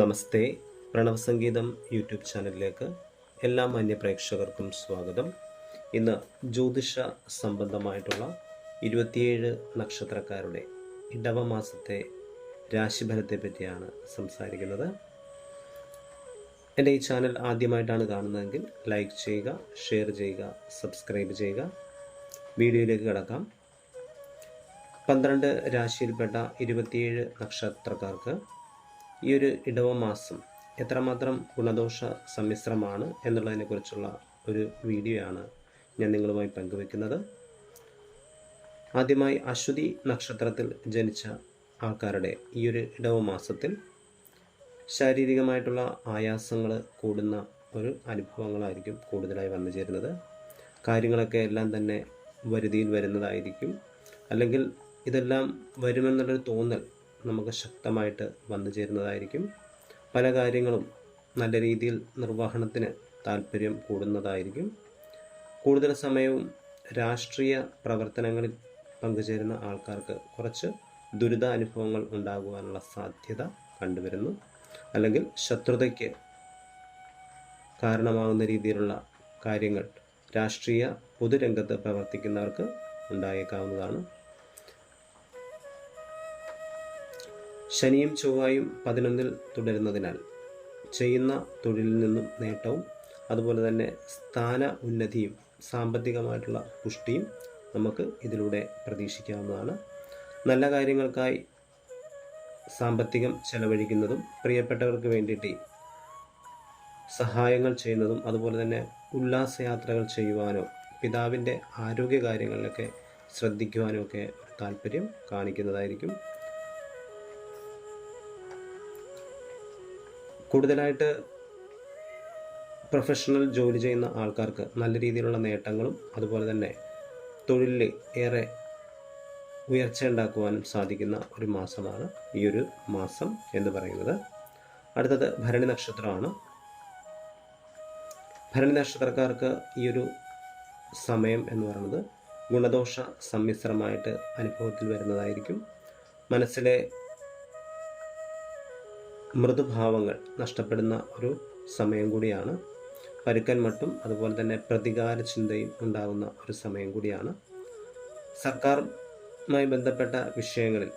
നമസ്തേ. പ്രണവസംഗീതം YouTube ചാനലിലേക്ക് എല്ലാ മാന്യ പ്രേക്ഷകർക്കും സ്വാഗതം. ഇന്ന് ജ്യോതിഷ സംബന്ധമായിട്ടുള്ള ഇരുപത്തിയേഴ് നക്ഷത്രക്കാരുടെ ഇടവ മാസത്തെ രാശിഫലത്തെ പറ്റിയാണ് സംസാരിക്കുന്നത്. എന്റെ ഈ ചാനൽ ആദ്യമായിട്ടാണ് കാണുന്നതെങ്കിൽ ലൈക്ക് ചെയ്യുക ഷെയർ ചെയ്യുക സബ്സ്ക്രൈബ് ചെയ്യുക. വീഡിയോയിലേക്ക് കിടക്കാം. പന്ത്രണ്ട് രാശിയിൽപ്പെട്ട ഇരുപത്തിയേഴ് നക്ഷത്രക്കാർക്ക് ഈ ഒരു ഇടവ മാസം എത്രമാത്രം ഗുണദോഷ സമ്മിശ്രമാണ് എന്നുള്ളതിനെക്കുറിച്ചുള്ള ഒരു വീഡിയോ ആണ് ഞാൻ നിങ്ങളുമായി പങ്കുവെക്കുന്നത്. ആദ്യമായി അശ്വതി നക്ഷത്രത്തിൽ ജനിച്ച ആൾക്കാരുടെ ഈ ഒരു ഇടവ മാസത്തിൽ ശാരീരികമായിട്ടുള്ള ആയാസങ്ങൾ കൂടുന്ന ഒരു അനുഭവങ്ങളായിരിക്കും കൂടുതലായി വന്നു ചേരുന്നത്. കാര്യങ്ങളൊക്കെ എല്ലാം തന്നെ വരുതിയിൽ വരുന്നതായിരിക്കും. അല്ലെങ്കിൽ ഇതെല്ലാം വരുമെന്നുള്ളൊരു തോന്നൽ നമുക്ക് ശക്തമായിട്ട് വന്നു ചേരുന്നതായിരിക്കും. പല കാര്യങ്ങളും നല്ല രീതിയിൽ നിർവഹണത്തിന് താല്പര്യം കൂടുന്നതായിരിക്കും. കൂടുതൽ സമയവും രാഷ്ട്രീയ പ്രവർത്തനങ്ങളിൽ പങ്കുചേരുന്ന ആൾക്കാർക്ക് കുറച്ച് ദുരിതാനുഭവങ്ങൾ ഉണ്ടാകുവാനുള്ള സാധ്യത കണ്ടുവരുന്നു. അല്ലെങ്കിൽ ശത്രുതയ്ക്ക് കാരണമാകുന്ന രീതിയിലുള്ള കാര്യങ്ങൾ രാഷ്ട്രീയ പൊതുരംഗത്ത് പ്രവർത്തിക്കുന്നവർക്ക് ഉണ്ടായേക്കാവുന്നതാണ്. ശനിയും ചൊവ്വായും പതിനൊന്നിൽ തുടരുന്നതിനാൽ ചെയ്യുന്ന തൊഴിലിൽ നിന്നും നേട്ടവും അതുപോലെ തന്നെ സ്ഥാന ഉന്നതിയും സാമ്പത്തികമായിട്ടുള്ള പുഷ്ടിയും നമുക്ക് ഇതിലൂടെ പ്രതീക്ഷിക്കാവുന്നതാണ്. നല്ല കാര്യങ്ങൾക്കായി സാമ്പത്തികം ചെലവഴിക്കുന്നതും പ്രിയപ്പെട്ടവർക്ക് വേണ്ടിയിട്ട് സഹായങ്ങൾ ചെയ്യുന്നതും അതുപോലെ തന്നെ ഉല്ലാസയാത്രകൾ ചെയ്യുവാനോ പിതാവിന്റെ ആരോഗ്യ കാര്യങ്ങളിലൊക്കെ ശ്രദ്ധിക്കുവാനോ ഒക്കെ താല്പര്യം കാണിക്കുന്നതായിരിക്കും. കൂടുതലായിട്ട് പ്രൊഫഷണൽ ജോലി ചെയ്യുന്ന ആൾക്കാർക്ക് നല്ല രീതിയിലുള്ള നേട്ടങ്ങളും അതുപോലെ തന്നെ തൊഴിലിൽ ഏറെ ഉയർച്ച ഉണ്ടാക്കുവാനും സാധിക്കുന്ന ഒരു മാസമാണ് ഈ ഒരു മാസം എന്ന് പറയുന്നത്. അടുത്തത് ഭരണി നക്ഷത്രമാണ്. ഭരണി നക്ഷത്രക്കാർക്ക് ഈ ഒരു സമയം എന്ന് പറയുന്നത് ഗുണദോഷ സമ്മിശ്രമായിട്ട് അനുഭവത്തിൽ വരുന്നതായിരിക്കും. മനസ്സിലെ മൃദുഭാവങ്ങൾ നഷ്ടപ്പെടുന്ന ഒരു സമയം കൂടിയാണ്. പരുക്കൻ മട്ടും അതുപോലെ തന്നെ പ്രതികാര ചിന്തയും ഉണ്ടാകുന്ന ഒരു സമയം കൂടിയാണ്. സർക്കാരുമായി ബന്ധപ്പെട്ട വിഷയങ്ങളിൽ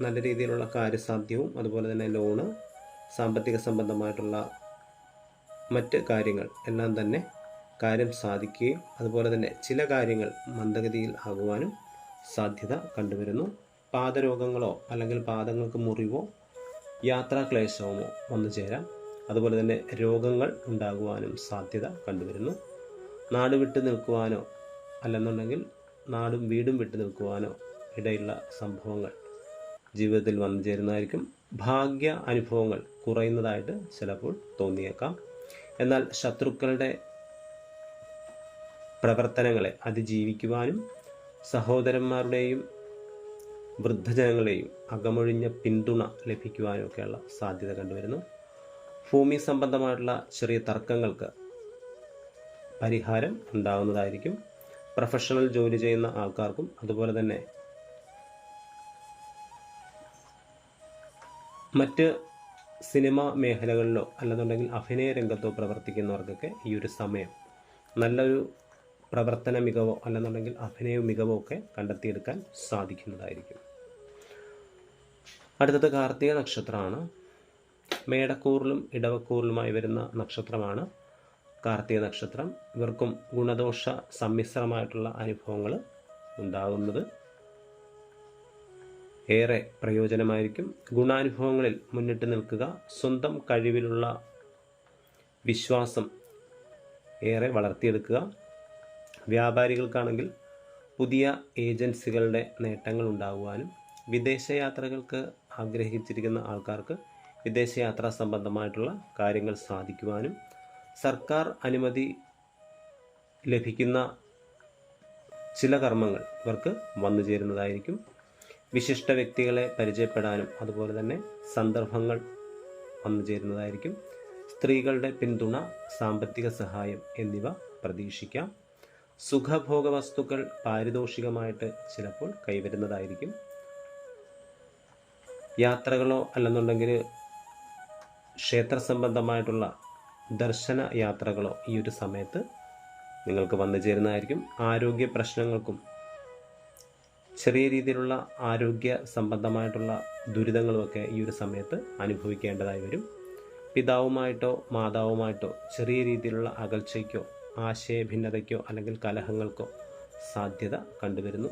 നല്ല രീതിയിലുള്ള കാര്യസാധ്യവും അതുപോലെ തന്നെ ലോണ് സാമ്പത്തിക സംബന്ധമായിട്ടുള്ള മറ്റ് കാര്യങ്ങൾ എല്ലാം തന്നെ കാര്യം സാധിക്കുകയും അതുപോലെ തന്നെ ചില കാര്യങ്ങൾ മന്ദഗതിയിൽ ആകുവാനും സാധ്യത കണ്ടുവരുന്നു. പാദരോഗങ്ങളോ അല്ലെങ്കിൽ പാദങ്ങൾക്ക് മുറിവോ യാത്രാക്ലേശമോ വന്നു ചേരാം. അതുപോലെ തന്നെ രോഗങ്ങൾ ഉണ്ടാകുവാനും സാധ്യത കണ്ടുവരുന്നു. നാട് വിട്ടു നിൽക്കുവാനോ അല്ലെന്നുണ്ടെങ്കിൽ നാടും വീടും വിട്ടു നിൽക്കുവാനോ ഇടയുള്ള സംഭവങ്ങൾ ജീവിതത്തിൽ വന്നു ചേരുന്നതായിരിക്കും. ഭാഗ്യ അനുഭവങ്ങൾ കുറയുന്നതായിട്ട് ചിലപ്പോൾ തോന്നിയേക്കാം. എന്നാൽ ശത്രുക്കളുടെ പ്രവർത്തനങ്ങളെ അതിജീവിക്കുവാനും സഹോദരന്മാരുടെയും വൃദ്ധജനങ്ങളെയും അകമൊഴിഞ്ഞ പിന്തുണ ലഭിക്കുവാനൊക്കെയുള്ള സാധ്യത കണ്ടുവരുന്നു. ഭൂമി സംബന്ധമായിട്ടുള്ള ചെറിയ തർക്കങ്ങൾക്ക് പരിഹാരം ഉണ്ടാകുന്നതായിരിക്കും പ്രൊഫഷണൽ ജോലി ചെയ്യുന്ന ആൾക്കാർക്കും അതുപോലെ തന്നെ മറ്റ് സിനിമ മേഖലകളിലോ അല്ലെന്നുണ്ടെങ്കിൽ അഭിനയ രംഗത്തോ പ്രവർത്തിക്കുന്നവർക്കൊക്കെ ഈ ഒരു സമയം നല്ലൊരു പ്രവർത്തന മികവോ അല്ലെന്നുണ്ടെങ്കിൽ അഭിനയ മികവോ ഒക്കെ കണ്ടെത്തിയെടുക്കാൻ സാധിക്കുന്നതായിരിക്കും. അടുത്തത് കാർത്തിക നക്ഷത്രമാണ്. മേടക്കൂറിലും ഇടവക്കൂറിലുമായി വരുന്ന നക്ഷത്രമാണ് കാർത്തിക നക്ഷത്രം. ഇവർക്കും ഗുണദോഷ സമ്മിശ്രമായിട്ടുള്ള അനുഭവങ്ങൾ ഉണ്ടാകുന്നത് ഏറെ പ്രയോജനമായിരിക്കും. ഗുണാനുഭവങ്ങളിൽ മുന്നിട്ട് നിൽക്കുക. സ്വന്തം കഴിവിലുള്ള വിശ്വാസം ഏറെ വളർത്തിയെടുക്കുക. വ്യാപാരികൾക്കാണെങ്കിൽ പുതിയ ഏജൻസികളുടെ നേട്ടങ്ങൾ ഉണ്ടാകുവാനും വിദേശയാത്രകൾക്ക് ആഗ്രഹിച്ചിരിക്കുന്ന ആൾക്കാർക്ക് വിദേശയാത്രാ സംബന്ധമായിട്ടുള്ള കാര്യങ്ങൾ സാധിക്കുവാനും സർക്കാർ അനുമതി ലഭിക്കുന്ന ചില കർമ്മങ്ങൾ ഇവർക്ക് വന്നു ചേരുന്നതായിരിക്കും. വിശിഷ്ട വ്യക്തികളെ പരിചയപ്പെടാനും അതുപോലെ തന്നെ സന്ദർഭങ്ങൾ വന്നു ചേരുന്നതായിരിക്കും. സ്ത്രീകളുടെ പിന്തുണ സാമ്പത്തിക സഹായം എന്നിവ പ്രതീക്ഷിക്കാം. സുഖഭോഗ വസ്തുക്കൾ പാരിതോഷികമായിട്ട് ചിലപ്പോൾ കൈവരുന്നതായിരിക്കും. യാത്രകളോ അല്ലെന്നുണ്ടെങ്കിൽ ക്ഷേത്ര സംബന്ധമായിട്ടുള്ള ദർശന യാത്രകളോ ഈ ഒരു സമയത്ത് നിങ്ങൾക്ക് വന്നു ചേരുന്നതായിരിക്കും. ആരോഗ്യ പ്രശ്നങ്ങൾക്കും ചെറിയ രീതിയിലുള്ള ആരോഗ്യ സംബന്ധമായിട്ടുള്ള ദുരിതങ്ങളുമൊക്കെ ഈ ഒരു സമയത്ത് അനുഭവിക്കേണ്ടതായി വരും. പിതാവുമായിട്ടോ മാതാവുമായിട്ടോ ചെറിയ രീതിയിലുള്ള അകൽച്ചയ്ക്കോ ആശയഭിന്നതയ്ക്കോ അല്ലെങ്കിൽ കലഹങ്ങൾക്കോ സാധ്യത കണ്ടുവരുന്നു.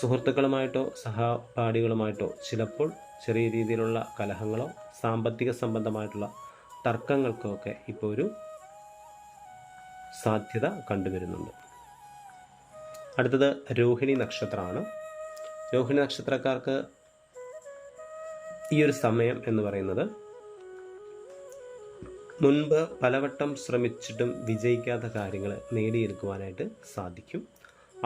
സുഹൃത്തുക്കളുമായിട്ടോ സഹപാഠികളുമായിട്ടോ ചിലപ്പോൾ ചെറിയ രീതിയിലുള്ള കലഹങ്ങളോ സാമ്പത്തിക സംബന്ധമായിട്ടുള്ള തർക്കങ്ങൾക്കോ ഒക്കെ ഇപ്പോൾ ഒരു സാധ്യത കണ്ടുവരുന്നുണ്ട്. അടുത്തത് രോഹിണി നക്ഷത്രമാണ്. രോഹിണി നക്ഷത്രക്കാർക്ക് ഈ ഒരു സമയം എന്ന് പറയുന്നത് മുൻപ് പലവട്ടം ശ്രമിച്ചിട്ടും വിജയിക്കാത്ത കാര്യങ്ങൾ നേടിയെടുക്കുവാനായിട്ട് സാധിക്കും.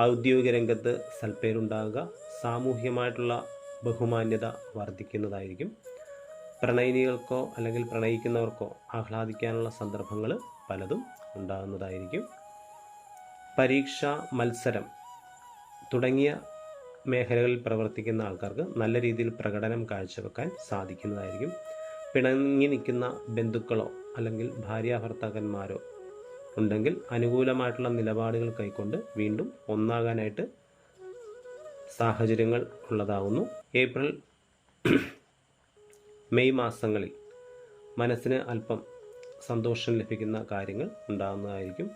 ഔദ്യോഗിക രംഗത്ത് സൽപ്പേരുണ്ടാകുക സാമൂഹ്യമായിട്ടുള്ള ബഹുമാന്യത വർദ്ധിക്കുന്നതായിരിക്കും. പ്രണയിനികൾക്കോ അല്ലെങ്കിൽ പ്രണയിക്കുന്നവർക്കോ ആഹ്ലാദിക്കാനുള്ള സന്ദർഭങ്ങൾ പലതും ഉണ്ടാകുന്നതായിരിക്കും. പരീക്ഷ മത്സരം തുടങ്ങിയ മേഖലകളിൽ പ്രവർത്തിക്കുന്ന ആൾക്കാർക്ക് നല്ല രീതിയിൽ പ്രകടനം കാഴ്ചവെക്കാൻ സാധിക്കുന്നതായിരിക്കും. പിണങ്ങി നിൽക്കുന്ന ബന്ധുക്കളോ അല്ലെങ്കിൽ ഭാര്യാഭർത്താക്കന്മാരോ ഉണ്ടെങ്കിൽ അനുകൂലമായിട്ടുള്ള നിലപാടുകൾ കൈക്കൊണ്ട് വീണ്ടും ഒന്നാകാനായിട്ട് സാഹചര്യങ്ങൾ ഉള്ളതാകുന്നു ഏപ്രിൽ മെയ് മാസങ്ങളിൽ മനസ്സിന് അല്പം സന്തോഷം ലഭിക്കുന്ന കാര്യങ്ങൾ ഉണ്ടാകുന്നതായിരിക്കും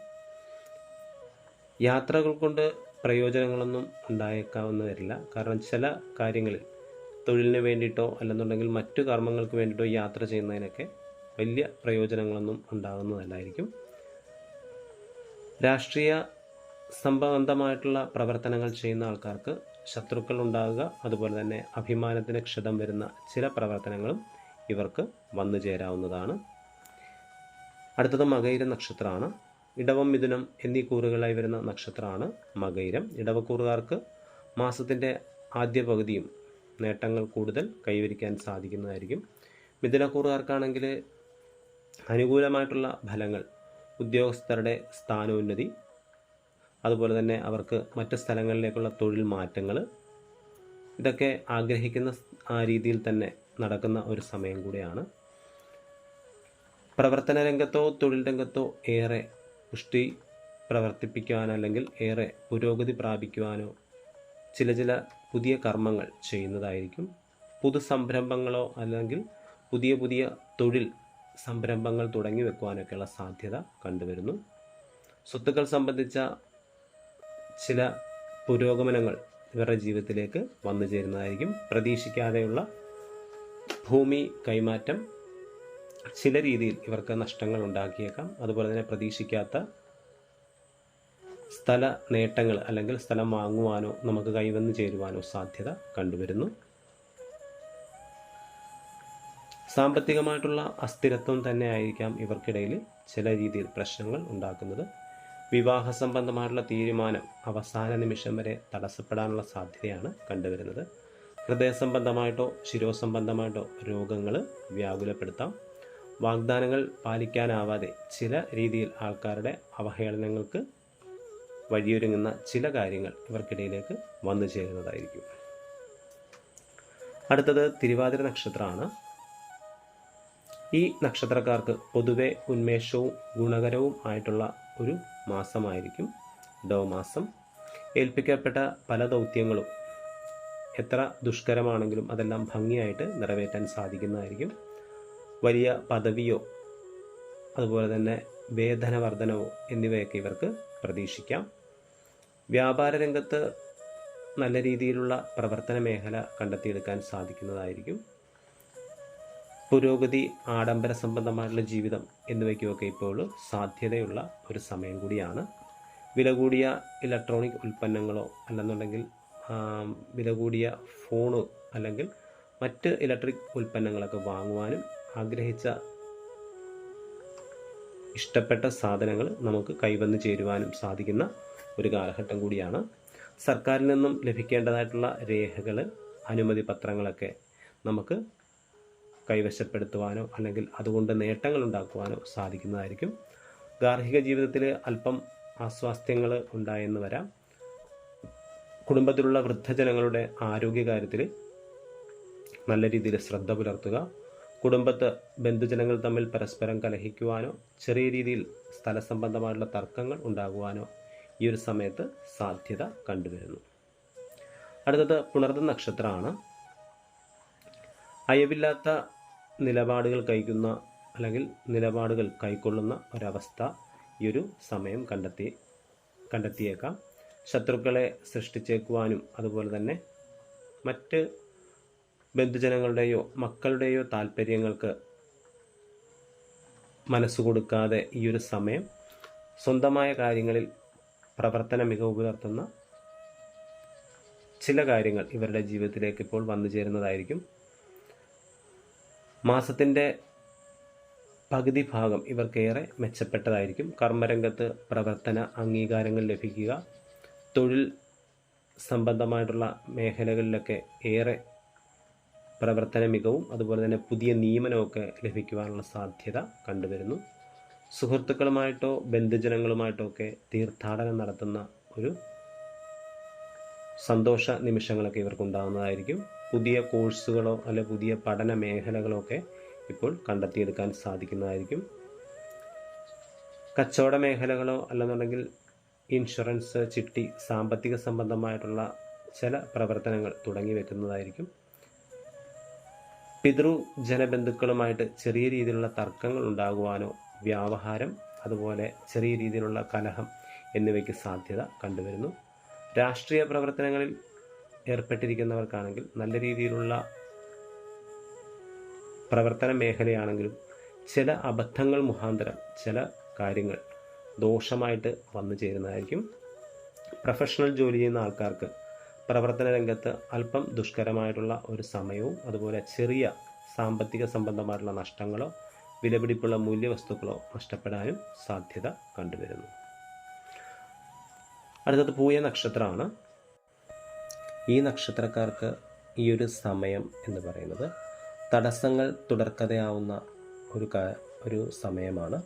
യാത്രകൾ കൊണ്ട് പ്രയോജനങ്ങളൊന്നും ഉണ്ടായേക്കാവുന്ന വരില്ല കാരണം ചില കാര്യങ്ങളിൽ തൊഴിലിന് വേണ്ടിയിട്ടോ അല്ലെന്നുണ്ടെങ്കിൽ മറ്റു കർമ്മങ്ങൾക്ക് വേണ്ടിയിട്ടോ യാത്ര ചെയ്യുന്നതിനൊക്കെ വലിയ പ്രയോജനങ്ങളൊന്നും ഉണ്ടാകുന്നതല്ലായിരിക്കും രാഷ്ട്രീയ സംബന്ധമായിട്ടുള്ള പ്രവർത്തനങ്ങൾ ചെയ്യുന്ന ആൾക്കാർക്ക് ശത്രുക്കൾ ഉണ്ടാകുക അതുപോലെ തന്നെ അഭിമാനത്തിന് ക്ഷതം വരുന്ന ചില പ്രവർത്തനങ്ങളും ഇവർക്ക് വന്നു ചേരാവുന്നതാണ്. അടുത്തത് മകൈര നക്ഷത്രമാണ്. ഇടവം മിഥുനം എന്നീ കൂറുകളായി വരുന്ന നക്ഷത്രമാണ് മകൈരം. ഇടവക്കൂറുകാർക്ക് മാസത്തിന്റെ ആദ്യ പകുതിയും നേട്ടങ്ങൾ കൂടുതൽ കൈവരിക്കാൻ സാധിക്കുന്നതായിരിക്കും. മിഥുനക്കൂറുകാർക്കാണെങ്കിൽ അനുകൂലമായിട്ടുള്ള ഫലങ്ങൾ ഉദ്യോഗസ്ഥരുടെ സ്ഥാനോന്നതി അതുപോലെ തന്നെ അവർക്ക് മറ്റ് സ്ഥലങ്ങളിലേക്കുള്ള തൊഴിൽ മാറ്റങ്ങൾ ഇതൊക്കെ ആഗ്രഹിക്കുന്ന ആ രീതിയിൽ തന്നെ നടക്കുന്ന ഒരു സമയം കൂടിയാണ്. പ്രവർത്തന രംഗത്തോ തൊഴിൽ രംഗത്തോ ഏറെ പുഷ്ടി പ്രവർത്തിപ്പിക്കുവാനോ അല്ലെങ്കിൽ ഏറെ പുരോഗതി പ്രാപിക്കുവാനോ ചില ചില പുതിയ കർമ്മങ്ങൾ ചെയ്യുന്നതായിരിക്കും. പുതു സംരംഭങ്ങളോ അല്ലെങ്കിൽ പുതിയ പുതിയ തൊഴിൽ സംരംഭങ്ങൾ തുടങ്ങി വെക്കുവാനൊക്കെയുള്ള സാധ്യത കണ്ടുവരുന്നു. സ്വത്തുക്കൾ സംബന്ധിച്ച ചില പുരോഗമനങ്ങൾ ഇവരുടെ ജീവിതത്തിലേക്ക് വന്നു ചേരുന്നതായിരിക്കും. പ്രതീക്ഷിക്കാതെയുള്ള ഭൂമി കൈമാറ്റം ചില രീതിയിൽ ഇവർക്ക് നഷ്ടങ്ങൾ ഉണ്ടാക്കിയേക്കാം. അതുപോലെ തന്നെ പ്രതീക്ഷിക്കാത്ത സ്ഥല നേട്ടങ്ങൾ അല്ലെങ്കിൽ സ്ഥലം വാങ്ങുവാനോ നമുക്ക് കൈവന്നു ചേരുവാനോ സാധ്യത കണ്ടുവരുന്നു. സാമ്പത്തികമായിട്ടുള്ള അസ്ഥിരത്വം തന്നെ ആയിരിക്കാം ഇവർക്കിടയിൽ ചില രീതിയിൽ പ്രശ്നങ്ങൾ ഉണ്ടാക്കുന്നത്. വിവാഹ സംബന്ധമായിട്ടുള്ള തീരുമാനം അവസാന നിമിഷം വരെ തടസ്സപ്പെടാനുള്ള സാധ്യതയാണ് കണ്ടുവരുന്നത്. ഹൃദയ സംബന്ധമായിട്ടോ ശിരോസംബന്ധമായിട്ടോ രോഗങ്ങൾ വ്യാകുലപ്പെടുത്താം. വാഗ്ദാനങ്ങൾ പാലിക്കാനാവാതെ ചില രീതിയിൽ ആൾക്കാരുടെ അവഹേളനങ്ങൾക്ക് വഴിയൊരുങ്ങുന്ന ചില കാര്യങ്ങൾ ഇവർക്കിടയിലേക്ക് വന്നു ചേരുന്നതായിരിക്കും. അടുത്തത് തിരുവാതിര നക്ഷത്രമാണ്. ഈ നക്ഷത്രക്കാർക്ക് പൊതുവെ ഉന്മേഷവും ഗുണകരവും ആയിട്ടുള്ള ഒരു മാസമായിരിക്കും മാസം ഏൽപ്പിക്കപ്പെട്ട പല ദൗത്യങ്ങളും എത്ര ദുഷ്കരമാണെങ്കിലും അതെല്ലാം ഭംഗിയായിട്ട് നിറവേറ്റാൻ സാധിക്കുന്നതായിരിക്കും. വലിയ പദവിയോ അതുപോലെ തന്നെ വേതന വർധനവോ എന്നിവയൊക്കെ ഇവർക്ക് പ്രതീക്ഷിക്കാം. വ്യാപാര രംഗത്ത് നല്ല രീതിയിലുള്ള പ്രവർത്തന മേഖല കണ്ടെത്തിയെടുക്കാൻ സാധിക്കുന്നതായിരിക്കും. പുരോഗതി ആഡംബര സംബന്ധമായിട്ടുള്ള ജീവിതം എന്നിവയ്ക്കുമൊക്കെ ഇപ്പോൾ സാധ്യതയുള്ള ഒരു സമയം കൂടിയാണ്. വില കൂടിയ ഇലക്ട്രോണിക് ഉൽപ്പന്നങ്ങളോ അല്ലെന്നുണ്ടെങ്കിൽ വില കൂടിയ ഫോണ് അല്ലെങ്കിൽ മറ്റ് ഇലക്ട്രിക് ഉൽപ്പന്നങ്ങളൊക്കെ വാങ്ങുവാനും ആഗ്രഹിച്ച ഇഷ്ടപ്പെട്ട സാധനങ്ങൾ നമുക്ക് കൈവന്നു ചേരുവാനും സാധിക്കുന്ന ഒരു കാലഘട്ടം കൂടിയാണ്. സർക്കാരിൽ നിന്നും ലഭിക്കേണ്ടതായിട്ടുള്ള രേഖകൾ അനുമതി പത്രങ്ങളൊക്കെ നമുക്ക് കൈവശപ്പെടുത്തുവാനോ അല്ലെങ്കിൽ അതുകൊണ്ട് നേട്ടങ്ങൾ ഉണ്ടാക്കുവാനോ സാധിക്കുന്നതായിരിക്കും. ഗാർഹിക ജീവിതത്തിൽ അല്പം അസ്വാസ്ഥ്യങ്ങൾ ഉണ്ടായെന്ന് വരാം. കുടുംബത്തിലുള്ള വൃദ്ധജനങ്ങളുടെ ആരോഗ്യകാര്യത്തിൽ നല്ല രീതിയിൽ ശ്രദ്ധ പുലർത്തുക. കുടുംബത്ത് ബന്ധുജനങ്ങൾ തമ്മിൽ പരസ്പരം കലഹിക്കുവാനോ ചെറിയ രീതിയിൽ സ്ഥലസംബന്ധമായുള്ള തർക്കങ്ങൾ ഉണ്ടാകുവാനോ ഈ ഒരു സമയത്ത് സാധ്യത കണ്ടുവരുന്നു. അടുത്തത് പുണർന്ന നക്ഷത്രമാണ് അയവില്ലാത്ത നിലപാടുകൾ കൈക്കുന്ന അല്ലെങ്കിൽ നിലപാടുകൾ കൈക്കൊള്ളുന്ന ഒരവസ്ഥ ഈ ഒരു സമയം കണ്ടെത്തി കണ്ടെത്തിയേക്കാം. ശത്രുക്കളെ സൃഷ്ടിച്ചേക്കുവാനും അതുപോലെ തന്നെ മറ്റ് ബന്ധുജനങ്ങളുടെയോ മക്കളുടെയോ താല്പര്യങ്ങൾക്ക് മനസ്സ് കൊടുക്കാതെ ഈ ഒരു സമയം സ്വന്തമായ കാര്യങ്ങളിൽ പ്രവർത്തന മികവ് പുലർത്തുന്ന ചില കാര്യങ്ങൾ ഇവരുടെ ജീവിതത്തിലേക്ക് ഇപ്പോൾ വന്നു ചേരുന്നതായിരിക്കും. മാസത്തിന്റെ പകുതി ഭാഗം ഇവർക്കേറെ മെച്ചപ്പെട്ടതായിരിക്കും. കർമ്മരംഗത്ത് പ്രവർത്തന അംഗീകാരങ്ങൾ ലഭിക്കുക തൊഴിൽ സംബന്ധമായിട്ടുള്ള മേഖലകളിലൊക്കെ ഏറെ പ്രവർത്തന മികവും അതുപോലെ തന്നെ പുതിയ നിയമനമൊക്കെ ലഭിക്കുവാനുള്ള സാധ്യത കണ്ടുവരുന്നു. സുഹൃത്തുക്കളുമായിട്ടോ ബന്ധുജനങ്ങളുമായിട്ടോ ഒക്കെ തീർത്ഥാടനം നടത്തുന്ന ഒരു സന്തോഷ നിമിഷങ്ങളൊക്കെ ഇവർക്കുണ്ടാകുന്നതായിരിക്കും പുതിയ കോഴ്സുകളോ അല്ലെ പുതിയ പഠന മേഖലകളോ ഒക്കെ ഇപ്പോൾ കണ്ടെത്തിയെടുക്കാൻ സാധിക്കുന്നതായിരിക്കും. കച്ചവട മേഖലകളോ അല്ലെന്നുണ്ടെങ്കിൽ ഇൻഷുറൻസ് ചിട്ടി സാമ്പത്തിക സംബന്ധമായിട്ടുള്ള ചില പ്രവർത്തനങ്ങൾ തുടങ്ങി വെക്കുന്നതായിരിക്കും. പിതൃ ജനബന്ധുക്കളുമായിട്ട് ചെറിയ രീതിയിലുള്ള തർക്കങ്ങൾ ഉണ്ടാകുവാനോ വ്യാവഹാരം അതുപോലെ ചെറിയ രീതിയിലുള്ള കലഹം എന്നിവയ്ക്ക് സാധ്യത കണ്ടുവരുന്നു. രാഷ്ട്രീയ പ്രവർത്തനങ്ങളിൽ ഏർപ്പെട്ടിരിക്കുന്നവർക്കാണെങ്കിൽ നല്ല രീതിയിലുള്ള പ്രവർത്തന മേഖലയാണെങ്കിലും ചില അബദ്ധങ്ങൾ മുഖാന്തരം ചില കാര്യങ്ങൾ ദോഷമായിട്ട് വന്നു ചേരുന്നതായിരിക്കും. പ്രൊഫഷണൽ ജോലി ചെയ്യുന്ന ആൾക്കാർക്ക് പ്രവർത്തന രംഗത്ത് അല്പം ദുഷ്കരമായിട്ടുള്ള ഒരു സമയവും അതുപോലെ ചെറിയ സാമ്പത്തിക സംബന്ധമായിട്ടുള്ള നഷ്ടങ്ങളോ വിലപിടിപ്പുള്ള മൂല്യവസ്തുക്കളോ നഷ്ടപ്പെടാനും സാധ്യത കണ്ടുവരുന്നു. അടുത്തത് പൂയ നക്ഷത്രമാണ്. ഈ നക്ഷത്രക്കാർക്ക് ഈ ഒരു സമയം എന്ന് പറയുന്നത് തടസ്സങ്ങൾ തുടർക്കഥയാവുന്ന ഒരു ഒരു സമയമാണ്.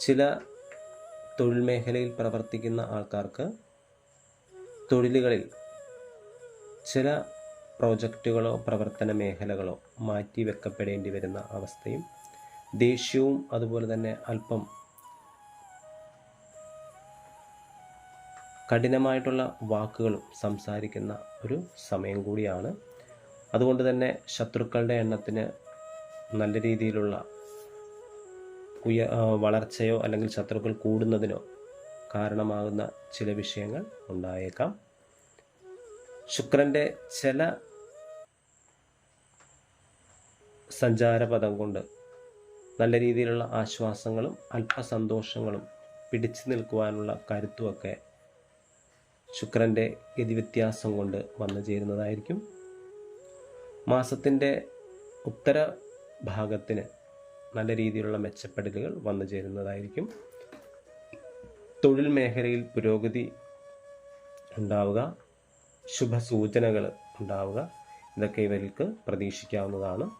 ചില തൊഴിൽ മേഖലയിൽ പ്രവർത്തിക്കുന്ന ആൾക്കാർക്ക് തൊഴിലുകളിൽ ചില പ്രോജക്റ്റുകളോ പ്രവർത്തന മേഖലകളോ മാറ്റി വെക്കപ്പെടേണ്ടി വരുന്ന അവസ്ഥയും ദേഷ്യവും അതുപോലെ തന്നെ അല്പം കഠിനമായിട്ടുള്ള വാക്കുകളും സംസാരിക്കുന്ന ഒരു സമയം കൂടിയാണ്. അതുകൊണ്ട് തന്നെ ശത്രുക്കളുടെ എണ്ണത്തിന് നല്ല രീതിയിലുള്ള ഉയ വളർച്ചയോ അല്ലെങ്കിൽ ശത്രുക്കൾ കൂടുന്നതിനോ കാരണമാകുന്ന ചില വിഷയങ്ങൾ ഉണ്ടായേക്കാം. ശുക്രന്റെ ചില സഞ്ചാരപദം കൊണ്ട് നല്ല രീതിയിലുള്ള ആശ്വാസങ്ങളും അല്പസന്തോഷങ്ങളും പിടിച്ചു നിൽക്കുവാനുള്ള കരുത്തുമൊക്കെ ശുക്രന്റെ ഗതിവ്യത്യാസം കൊണ്ട് വന്നു ചേരുന്നതായിരിക്കും. മാസത്തിന്റെ ഉത്തര ഭാഗത്തിന് നല്ല രീതിയിലുള്ള മെച്ചപ്പെടലുകൾ വന്നു ചേരുന്നതായിരിക്കും. തൊഴിൽ മേഖലയിൽ പുരോഗതി ഉണ്ടാവുക ശുഭസൂചനകൾ ഉണ്ടാവുക ഇതൊക്കെ ഇവർക്ക് പ്രതീക്ഷിക്കാവുന്നതാണ്.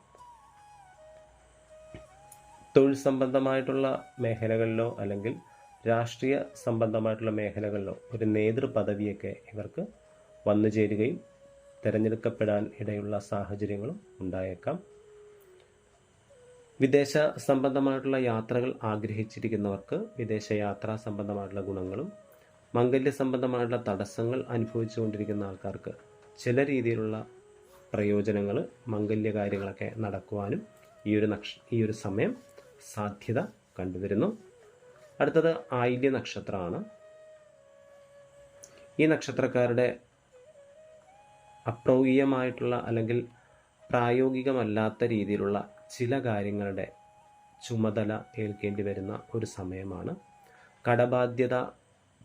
തൊഴിൽ സംബന്ധമായിട്ടുള്ള മേഖലകളിലോ അല്ലെങ്കിൽ രാഷ്ട്രീയ സംബന്ധമായിട്ടുള്ള മേഖലകളിലോ ഒരു നേതൃപദവിയൊക്കെ ഇവർക്ക് വന്നു ചേരുകയും തിരഞ്ഞെടുക്കപ്പെടാൻ ഇടയുള്ള സാഹചര്യങ്ങളും ഉണ്ടായേക്കാം. വിദേശ സംബന്ധമായിട്ടുള്ള യാത്രകൾ ആഗ്രഹിച്ചിരിക്കുന്നവർക്ക് വിദേശ യാത്രാ സംബന്ധമായിട്ടുള്ള ഗുണങ്ങളും മംഗല്യ സംബന്ധമായിട്ടുള്ള തടസ്സങ്ങൾ അനുഭവിച്ചുകൊണ്ടിരിക്കുന്ന ആൾക്കാർക്ക് ചില രീതിയിലുള്ള പ്രയോജനങ്ങൾ മംഗല്യ കാര്യങ്ങളൊക്കെ നടക്കുവാനും ഈ ഒരു നക്ഷ ഈ ഒരു സമയം സാധ്യത കണ്ടുവരുന്നു. അടുത്തത് ആയില്യ നക്ഷത്രമാണ്. ഈ നക്ഷത്രക്കാരുടെ അപ്രൗകീയമായിട്ടുള്ള അല്ലെങ്കിൽ പ്രായോഗികമല്ലാത്ത രീതിയിലുള്ള ചില കാര്യങ്ങളുടെ ചുമതല ഏൽക്കേണ്ടി വരുന്ന ഒരു സമയമാണ്. കടബാധ്യത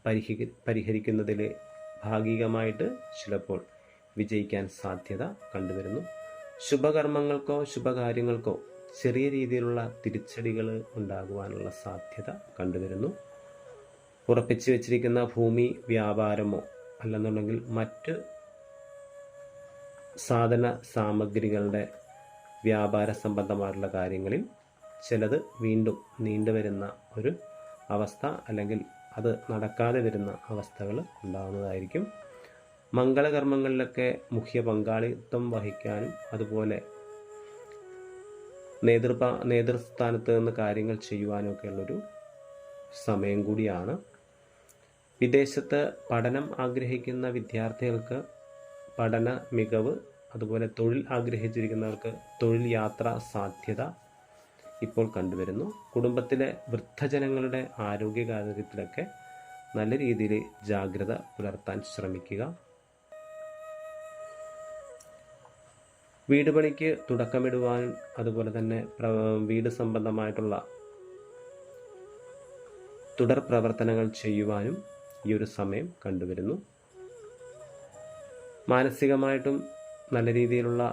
പരിഹരി പരിഹരിക്കുന്നതിൽ ഭാഗികമായിട്ട് ചിലപ്പോൾ വിജയിക്കാൻ സാധ്യത കണ്ടുവരുന്നു. ശുഭകർമ്മങ്ങൾക്കോ ശുഭകാര്യങ്ങൾക്കോ ചെറിയ രീതിയിലുള്ള തിരിച്ചടികൾ ഉണ്ടാകുവാനുള്ള സാധ്യത കണ്ടുവരുന്നു. ഉറപ്പിച്ചു വെച്ചിരിക്കുന്ന ഭൂമി വ്യാപാരമോ അല്ലെന്നുണ്ടെങ്കിൽ മറ്റ് സാധന സാമഗ്രികളുടെ വ്യാപാര സംബന്ധമായിട്ടുള്ള കാര്യങ്ങളിൽ ചിലത് വീണ്ടും നീണ്ടുവരുന്ന ഒരു അവസ്ഥ അല്ലെങ്കിൽ അത് നടക്കാതെ വരുന്ന അവസ്ഥകൾ ഉണ്ടാകുന്നതായിരിക്കും. മംഗളകർമ്മങ്ങളിലൊക്കെ മുഖ്യ പങ്കാളിത്തം വഹിക്കാനും അതുപോലെ നേതൃപ നേതൃസ്ഥാനത്ത് നിന്ന് കാര്യങ്ങൾ ചെയ്യുവാനൊക്കെയുള്ളൊരു സമയം കൂടിയാണ്. വിദേശത്ത് പഠനം ആഗ്രഹിക്കുന്ന വിദ്യാർത്ഥികൾക്ക് പഠന മികവ് അതുപോലെ തൊഴിൽ ആഗ്രഹിച്ചിരിക്കുന്നവർക്ക് തൊഴിൽ യാത്ര സാധ്യത ഇപ്പോൾ കണ്ടുവരുന്നു. കുടുംബത്തിലെ വൃദ്ധജനങ്ങളുടെ ആരോഗ്യകാര്യത്തിലൊക്കെ നല്ല രീതിയിൽ ജാഗ്രത പുലർത്താൻ ശ്രമിക്കുക. വീട് പണിക്ക് തുടക്കമിടുവാനും അതുപോലെ തന്നെ വീട് സംബന്ധമായിട്ടുള്ള തുടർ പ്രവർത്തനങ്ങൾ ചെയ്യുവാനും ഈ ഒരു സമയം കണ്ടുവരുന്നു. മാനസികമായിട്ടും നല്ല രീതിയിലുള്ള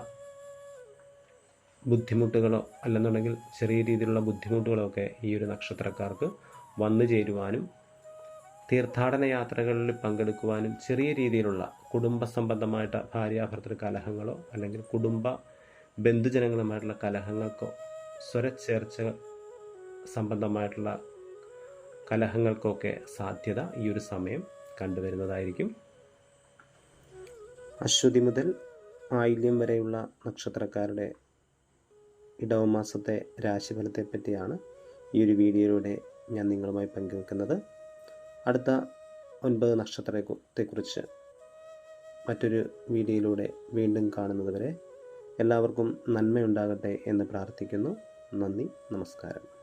ബുദ്ധിമുട്ടുകളോ അല്ലെന്നുണ്ടെങ്കിൽ ചെറിയ രീതിയിലുള്ള ബുദ്ധിമുട്ടുകളോ ഒക്കെ ഈ ഒരു നക്ഷത്രക്കാർക്ക് വന്നു ചേരുവാനും തീർത്ഥാടന യാത്രകളിൽ പങ്കെടുക്കുവാനും ചെറിയ രീതിയിലുള്ള കുടുംബ സംബന്ധമായിട്ട് ഭാര്യാഭർത്തൃ കലഹങ്ങളോ അല്ലെങ്കിൽ കുടുംബ ബന്ധുജനങ്ങളുമായിട്ടുള്ള കലഹങ്ങൾക്കോ സ്വരച്ചേർച്ച സംബന്ധമായിട്ടുള്ള കലഹങ്ങൾക്കൊക്കെ സാധ്യത ഈ ഒരു സമയം കണ്ടുവരുന്നതായിരിക്കും. അശ്വതി മുതൽ ആയില്യം വരെയുള്ള നക്ഷത്രക്കാരുടെ ഇടവമാസത്തെ രാശിഫലത്തെ പറ്റിയാണ് ഈ ഒരു വീഡിയോയിലൂടെ ഞാൻ നിങ്ങളുമായി പങ്കുവെക്കുന്നത്. അടുത്ത ഒൻപത് നക്ഷത്രത്തെക്കുറിച്ച് മറ്റൊരു വീഡിയോയിലൂടെ വീണ്ടും കാണുന്നതുവരെ എല്ലാവർക്കും നന്മയുണ്ടാകട്ടെ എന്ന് പ്രാർത്ഥിക്കുന്നു. നന്ദി നമസ്കാരം.